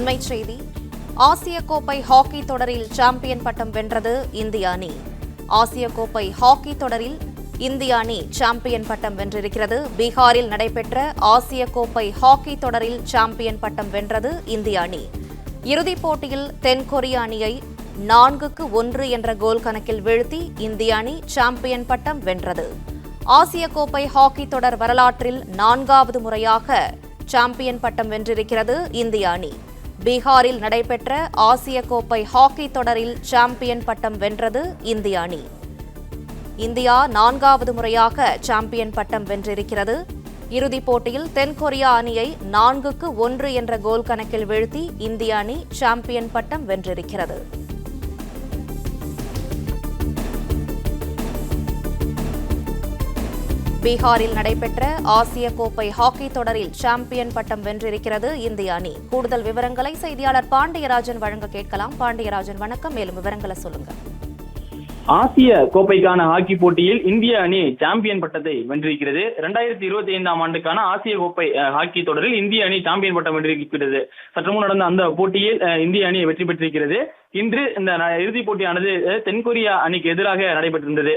அண்மை செய்தி. ஆசிய கோப்பை ஹாக்கி தொடரில் சாம்பியன் பட்டம் வென்றது இந்திய அணி. ஆசிய கோப்பை ஹாக்கி தொடரில் இந்திய அணி சாம்பியன் பட்டம் வென்றிருக்கிறது. பீகாரில் நடைபெற்ற ஆசிய கோப்பை ஹாக்கி தொடரில் சாம்பியன் பட்டம் வென்றது இந்திய அணி. இறுதிப் போட்டியில் தென்கொரிய அணியை நான்குக்கு ஒன்று என்ற கோல் கணக்கில் வீழ்த்தி இந்திய அணி சாம்பியன் பட்டம் வென்றது. ஆசிய கோப்பை ஹாக்கி தொடர் வரலாற்றில் நான்காவது முறையாக சாம்பியன் பட்டம் வென்றிருக்கிறது இந்திய அணி. பீகாரில் நடைபெற்ற ஆசிய கோப்பை ஹாக்கி தொடரில் சாம்பியன் பட்டம் வென்றது இந்திய அணி. இந்தியா நான்காவது முறையாக சாம்பியன் பட்டம் வென்றிருக்கிறது. இறுதிப் போட்டியில் தென்கொரியா அணியை நான்குக்கு ஒன்று என்ற கோல் கணக்கில் வீழ்த்தி இந்திய அணி சாம்பியன் பட்டம் வென்றிருக்கிறது. பீகாரில் நடைபெற்ற ஆசிய கோப்பை ஹாக்கி தொடரில் சாம்பியன் பட்டம் வென்றிருக்கிறது இந்திய அணி. கூடுதல் விவரங்களை செய்தியாளர் பாண்டியராஜன் வழங்க கேட்கலாம். பாண்டியராஜன் வணக்கம். மேலும் விவரங்களை சொல்லுங்க. ஆசிய கோப்பைக்கான ஹாக்கி போட்டியில் இந்திய அணி சாம்பியன் பட்டத்தை வென்றிருக்கிறது. இரண்டாயிரத்தி இருபத்தி ஐந்தாம் ஆண்டுக்கான ஆசிய கோப்பை ஹாக்கி தொடரில் இந்திய அணி சாம்பியன் பட்டம் வென்றிருக்கிறது. சற்று முன் நடந்த அந்த போட்டியில் இந்திய அணி வெற்றி பெற்றிருக்கிறது. இன்று இந்த இறுதிப் போட்டியானது தென்கொரியா அணிக்கு எதிராக நடைபெற்றிருந்தது.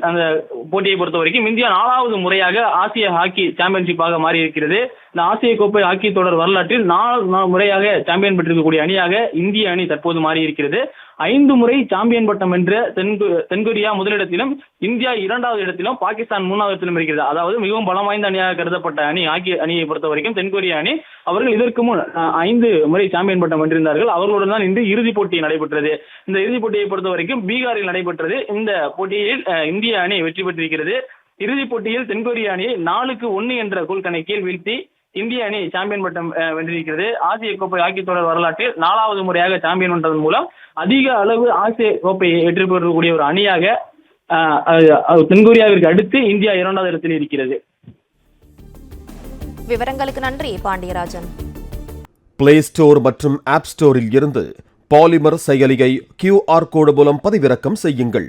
அந்த போட்டியை பொறுத்த வரைக்கும் இந்தியா நாலாவது முறையாக ஆசிய ஹாக்கி சாம்பியன்ஷிப்பாக மாறி இருக்கிறது இந்த ஆசிய கோப்பை ஹாக்கி தொடர் வரலாற்றில் நாலு நா- முறையாக சாம்பியன் பெற்றிருக்கக்கூடிய அணியாக இந்திய அணி தற்போது மாறி இருக்கிறது ஐந்து முறை சாம்பியன் பட்டம் வென்ற தென்கொ தென்கொரியா முதலிடத்திலும் இந்தியா இரண்டாவது இடத்திலும் பாகிஸ்தான் மூணாவது இடத்திலும் இருக்கிறது. அதாவது மிகவும் பலம் வாய்ந்த அணியாக கருதப்பட்ட அணி ஹாக்கி அணியை பொறுத்த வரைக்கும் தென்கொரியா அணி. அவர்கள் இதற்கு முன் ஐந்து முறை சாம்பியன் பட்டம் வென்றிருந்தார்கள். அவர்களுடன் தான் இன்று இறுதிப் போட்டி நடைபெற்றது. இந்த இறுதிப் போட்டியை பொறுத்த வரைக்கும் பீகாரில் நடைபெற்றது. இந்த போட்டியில் இந்திய அணி வெற்றி பெற்றிருக்கிறது. இறுதிப் போட்டியில் தென்கொரிய அணியை நாலுக்கு ஒன்று என்ற கோல் கணக்கில் வீழ்த்தி இந்திய அணி சாம்பியன் பட்டம் வென்றிருக்கிறது. ஆசிய கோப்பை ஹாக்கி தொடர் வரலாற்றில் நாலாவது முறையாக சாம்பியன் வென்றதன் மூலம் அதிக அளவு ஆசிய கோப்பையை வெற்றி பெறக்கூடிய ஒரு அணியாக தென்கொரியாவிற்கு அடுத்து இந்தியா இரண்டாவது இடத்தில் இருக்கிறது. விவரங்களுக்கு நன்றி பாண்டியராஜன். பிளே ஸ்டோர் மற்றும் ஆப் ஸ்டோரில் இருந்து பாலிமர் செயலியை கியூஆர் கோடு மூலம் பதிவிறக்கம் செய்யுங்கள்.